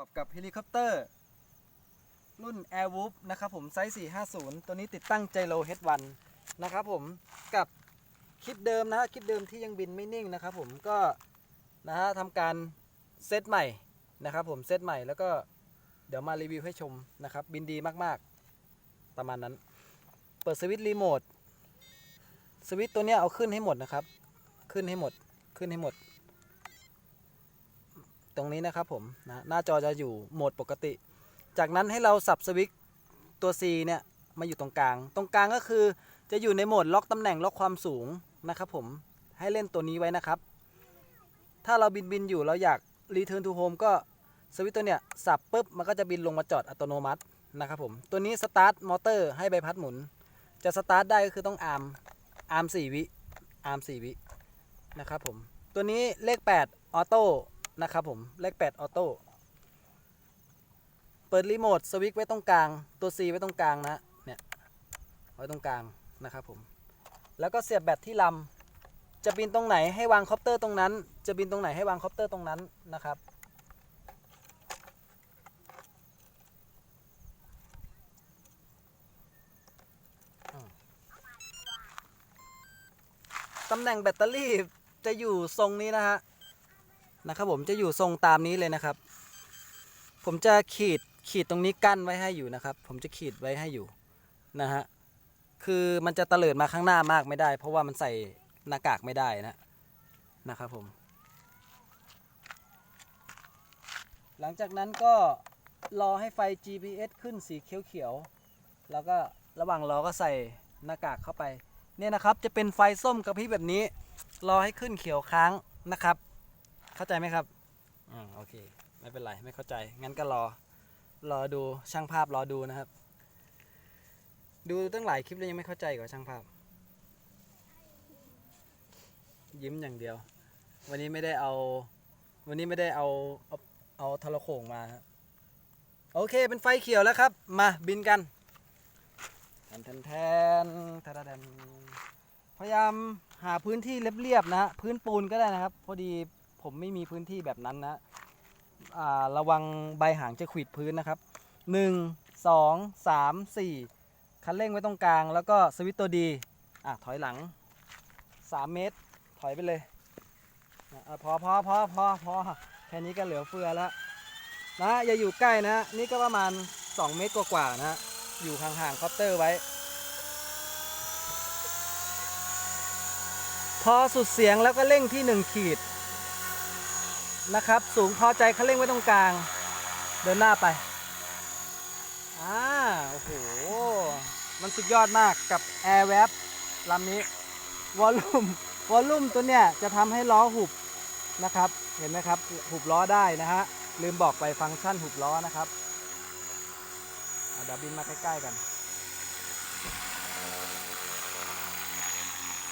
อบกับเฮลิคอปเตอร์ รุ่น Air w o o f นะครับผมไซส์ 450 ตัวนี้ติดตั้งไจโร H1 นะครับผมกับคลิปเดิมนะคลิปเดิมที่ยังบินไม่นิ่งนะครับผมก็นะฮะทำการเซตใหม่นะครับผมเซตใหม่แล้วก็เดี๋ยวมารีวิวให้ชมนะครับ บินดีมากๆ ประมาณนั้น เปิดสวิตช์รีโมทสวิตช์ตัวนี้เอาขึ้นให้หมดนะครับ ขึ้นให้หมดขึ้นให้หมด ตรงนี้นะครับผมนะหน้าจอจะอยู่โหมดปกติ จากนั้นให้เราสับสวิตตัว C เนี่ยมาอยู่ตรงกลาง ตรงกลางก็คือจะอยู่ในโหมดล็อกตำแหน่งล็อกความสูงนะครับผมให้เล่นตัวนี้ไว้นะครับ ถ้าเราบินบินอยู่เราอยาก Return to Home ก็สวิตตัวเนี้ยสับปุ๊บมันก็จะบินลงมาจอดอัตโนมัตินะครับผมตัวนี้สตาร์ทมอเตอร์ให้ใบพัดหมุน จะสตาร์ทได้ก็คือต้องอาร์มอาร์ม4วิอาร์ม4วินะครับผมตัวนี้เลข 8 ออโต้ นะครับผม เลข 8 ออโต้ เปิดรีโมทสวิตช์ไว้ตรงกลาง ตัว C ไว้ตรงกลางนะ เนี่ย ไว้ตรงกลางนะครับผม แล้วก็เสียบแบตที่ลำ จะบินตรงไหนให้วางคอปเตอร์ตรงนั้น จะบินตรงไหนให้วางคอปเตอร์ตรงนั้นนะครับ ตำแหน่งแบตเตอรี่จะอยู่ทรงนี้นะฮะ นะครับผมจะอยู่ทรงตามนี้เลยนะครับ ผมจะขีดขีดตรงนี้กั้นไว้ให้อยู่นะครับ ผมจะขีดไว้ให้อยู่นะฮะคือมันจะเตลิดมาข้างหน้ามากไม่ได้ เพราะว่ามันใส่หน้ากากไม่ได้นะนะครับผม หลังจากนั้นก็รอให้ไฟ GPS ขึ้นสีเขียวๆแล้วก็ระหว่างรอก็ใส่หน้ากากเข้าไป เนี่ยนะครับจะเป็นไฟส้มกระพริบแบบนี้ รอให้ขึ้นเขียวค้างนะครับ เข้าใจไหมครับอ่าโอเค ไม่เป็นไรไม่เข้าใจ งั้นก็รอ รอดูช่างภาพรอดูนะครับ ดูตั้งหลายคลิปแล้วยังไม่เข้าใจกับช่างภาพ ยิ้มอย่างเดียว วันนี้ไม่ได้เอา วันนี้ไม่ได้เอาเอาเอาโทรโขงมาครับโอเค เป็นไฟเขียวแล้วครับ มาบินกันแทนแทนแทนแทนแทนพยายามหาพื้นที่เรียบๆนะฮะพื้นปูนก็ได้นะครับ พอดี ผมไม่มีพื้นที่แบบนั้นนะระวังใบหางจะขวิดพื้นนะครับ 1 2 3 4 คันเร่งไว้ตรงกลาง แล้วก็สวิตตัวดีอะถอยหลัง 3 เมตร ถอยไปเลยอพอพอพอพอพอแค่นี้ก็เหลือเฟือแล้วนะอย่าอยู่ใกล้นะ นี่ก็ประมาณ 2 เมตรกว่าๆนะ อยู่ห่างๆคอปเตอร์ไว้ พอสุดเสียงแล้วก็เร่งที่ 1 ขีด นะครับ สูงพอใจคันเร่งไว้ตรงกลาง เดินหน้าไปอ่าโอ้โห มันสุดยอดมากกับ Air w a p ลำนี้ วอลลุ่ม วอลลุ่มตัวเนี้ยจะทำให้ล้อหุบนะครับ เห็นไหมครับ หุบล้อได้นะฮะ ลืมบอกไปฟังก์ชันหุบล้อนะครับอะเดี๋ยวบินมาใกล้ๆกัน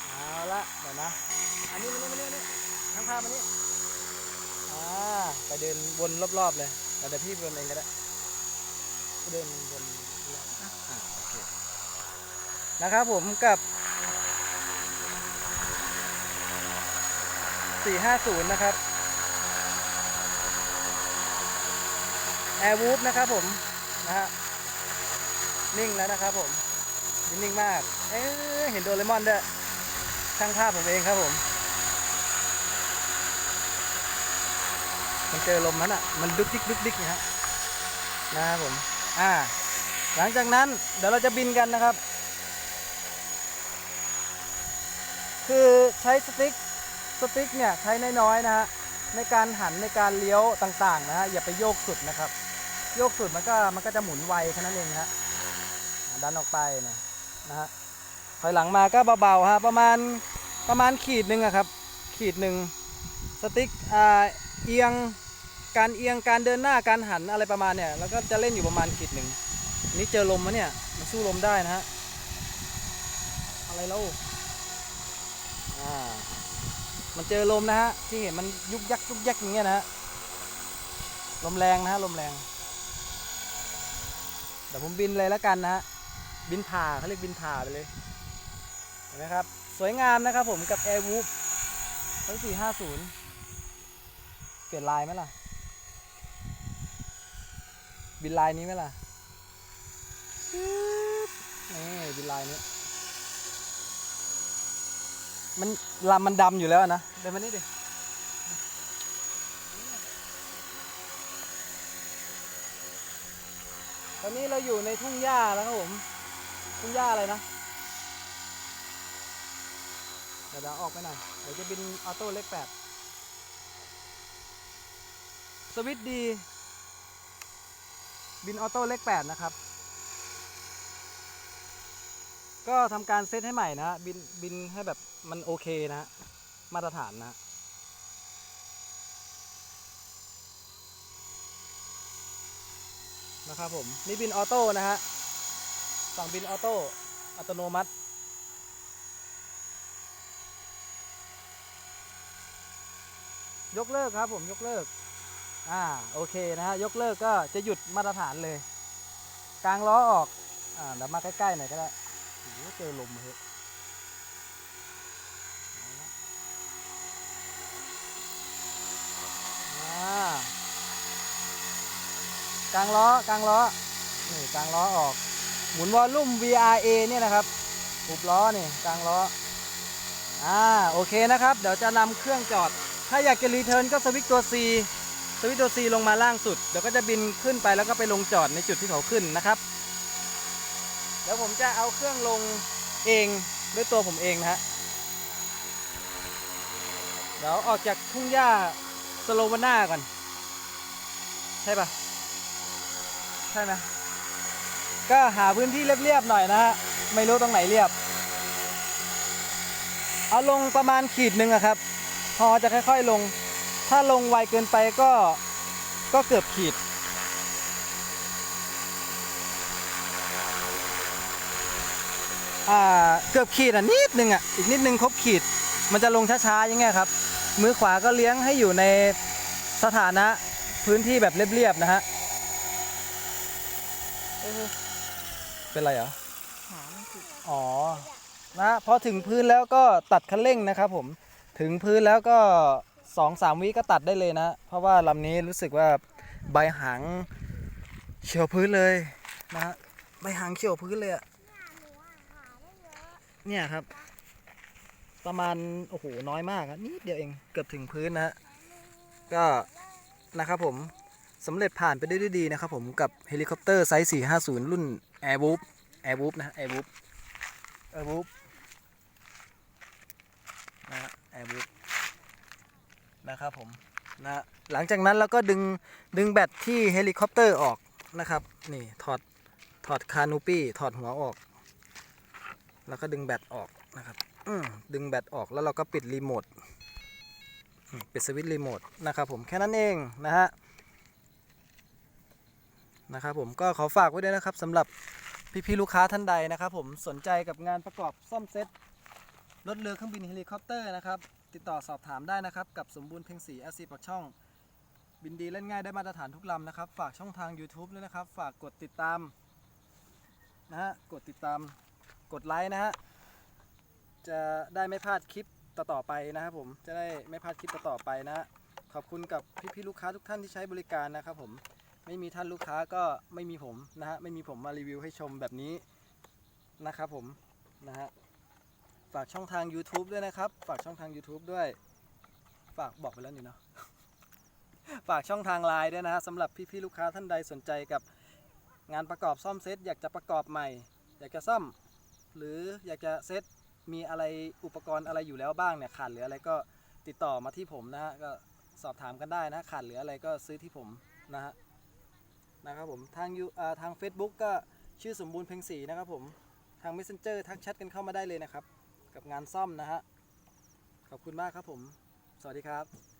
เอาละเดี๋ยวนะ อันนี้มานี่มานี่มานี่ทั้งภาพมานี่ อ่าไปเดินวนรอบๆเลยเดี๋ยวพี่วนเองก็ได้เดินวนรอบอะอ่าโอเคนะครับผมกับ 450 นะครับ Air w o o f นะครับผมนะฮะนิ่งแล้วนะครับผมนิ่งมาก เอ๊ะเห็นโดเรมอนด้วยช่างภาพผมเองครับผม มันเจอลมนั้นอะ มันดุกดิกดุกดิกนะฮะนะครับผม อ่า หลังจากนั้นเดี๋ยวเราจะบินกันนะครับ คือใช้สติ๊ก สติ๊กเนี่ยใช้น้อยๆนะฮะ ในการหันในการเลี้ยวต่างๆนะฮะ อย่าไปโยกสุดนะครับ โยกสุดมันก็มันก็จะหมุนไวแค่นั้นเองฮะ ดันออกไปนะนะฮะ ถอยหลังมาก็เบาๆฮะ ประมาณประมาณขีดหนึ่งอะครับ ขีดหนึ่งสติ๊กอ่า เอียงการเอียงการเดินหน้าการหันอะไรประมาณเนี่ยแล้วก็จะเล่นอยู่ประมาณขีดหนึ่งนี่เจอลมมะเนี่ยมันสู้ลมได้นะฮะอะไรแล้วอ่ามันเจอลมนะฮะที่เห็นมันยุกยักยุกยักอย่างเงี้ยนะฮะลมแรงนะฮะลมแรงเดี๋ยวผมบินเลยแล้วกันนะฮะบินผ่าเขาเรียกบินผ่าไปเลยเห็นไหมครับสวยงามนะครับผมกับ Air w o o f ทั้ง450 เปลี่ยนลายไหมล่ะ บินลายนี้ไหมล่ะนี่บินลายนี้ มันลำมันดำอยู่แล้วนะเดินมานี่ดิตอนนี้เราอยู่ในทุ่งหญ้าแล้วครับผม ทุ่งหญ้าอะไรนะเดี๋ยวเราออกไปหน่อย เดี๋ยวจะบินออโต้เล็กแปด สวิตดี บินออโต้เล็กแปดนะครับ ก็ทำการเซตให้ใหม่นะบินบินให้แบบมันโอเคนะฮะมาตรฐานนะนะครับผมนี่บินออโต้นะฮะฝั่งบินออโต้อัตโนมัติยกเลิกครับผมยกเลิก อ่าโอเคนะฮะยกเลิกก็จะหยุดมาตรฐานเลย กลางล้อออกอ่าเดี๋ยวมาใกล้ๆหน่อยก็ได้โอ้เจอลมเฮ้ยกลางล้อกลางล้อนี่กลางล้อออก หมุนวอลลุ่ม VRA เนี่ยนะครับหุบล้อนี่กลางล้ออ่าโอเคนะครับ เดี๋ยวจะนำเครื่องจอด ถ้าอยากจะรีเทิร์นก็สวิตตัว C สวิตช์ตัว C ลงมาล่างสุด เดี๋ยวก็จะบินขึ้นไปแล้วก็ไปลงจอดในจุดที่เขาขึ้นนะครับเดี๋ยวผมจะเอาเครื่องลงเองด้วยตัวผมเองนะฮะเดี๋ยวออกจากทุ่งหญ้าสโลวาน่าก่อน ใช่ปะใช่ไหมก็หาพื้นที่เรียบๆหน่อยนะฮะ ไม่รู้ตรงไหนเรียบ เอาลงประมาณขีดหนึ่งอะครับ พอจะค่อยๆลง ถ้าลงไวเกินไปก็ก็เกือบขีด อ่าเกือบขีดอะนิดนึงอะอีกนิดนึงครบขีด มันจะลงช้าๆอย่างเงี้ยครับ มือขวาก็เลี้ยงให้อยู่ในสถานะพื้นที่แบบเรียบๆนะฮะเอ๊ะเป็นไรเหรอหามันติดอ๋อนะพอถึงพื้นแล้วก็ตัดคันเร่งนะครับผมถึงพื้นแล้วก็ สองสามวิก็ตัดได้เลยนะ เพราะว่าลำนี้รู้สึกว่าใบหางเฉียวพื้นเลยนะใบหางเฉียวพื้นเลยอะเนี่ยครับ ประมาณโอ้โหน้อยมากอะนิดเดียวเองเกือบถึงพื้นนะฮะก็นะครับผมสำเร็จผ่านไปได้ด้วยดีนะครับผมกับเฮลิคอปเตอร์ไซส์ 450 รุ่น Air w o o p Air w o o p นะ Air w o o p Air w o o p นะฮะ Air w o o p นะครับผมนะหลังจากนั้นเราก็ดึงดึงแบตที่เฮลิคอปเตอร์ออกนะครับนี่ถอดถอดคานูปี้ถอดหัวออก แล้วก็ดึงแบตออกนะครับดึงแบตออกแล้วเราก็ปิดรีโมทปิดสวิตช์รีโมทนะครับผมแค่นั้นเองนะฮะนะครับผมก็ขอฝากไว้ด้วยนะครับสำหรับพี่ๆลูกค้าท่านใดนะครับผมสนใจกับงานประกอบซ่อมเซ็ตรถเรือเครื่องบินเฮลิคอปเตอร์นะครับ ติดต่อสอบถามได้นะครับ กับสมบูรณ์เพ็งศรีอซีปักช่อง บินดีเล่นง่ายได้มาตรฐานทุกลำนะครับ ฝากช่องทาง YouTube ด้วยนะครับ ฝากกดติดตามนะฮะกดติดตามกดไลค์นะฮะจะได้ไม่พลาดคลิปต่อๆไปนะครับผมจะได้ไม่พลาดคลิปต่อๆไปนะฮะขอบคุณกับพี่ๆลูกค้าทุกท่านที่ใช้บริการนะครับผมไม่มีท่านลูกค้าก็ไม่มีผมนะฮะไม่มีผมมารีวิวให้ชมแบบนี้นะครับผมนะฮะ ฝากช่องทาง YouTube ด้วยนะครับ ฝากช่องทาง YouTube ด้วย ฝากบอกไปแล้วนี่เนาะ ฝากช่องทางไลน์ด้วยนะฮะสำหรับพี่ๆลูกค้าท่านใดสนใจกับงานประกอบซ่อมเซตอยากจะประกอบใหม่ อยากจะซ่อม หรืออยากจะเซตมีอะไรอุปกรณ์อะไรอยู่แล้วบ้างเนี่ยขาดเหลืออะไรก็ติดต่อมาที่ผมนะฮะก็สอบถามกันได้นะขาดเหลืออะไรก็ซื้อที่ผมนะฮะนะครับผมทางยูอ่าทาง Facebook ก็ชื่อสมบูรณ์เพ็งศรีนะครับผมทาง Messenger ทักแชทกันเข้ามาได้เลยนะครับ กับงานซ่อมนะฮะขอบคุณมากครับผม สวัสดีครับ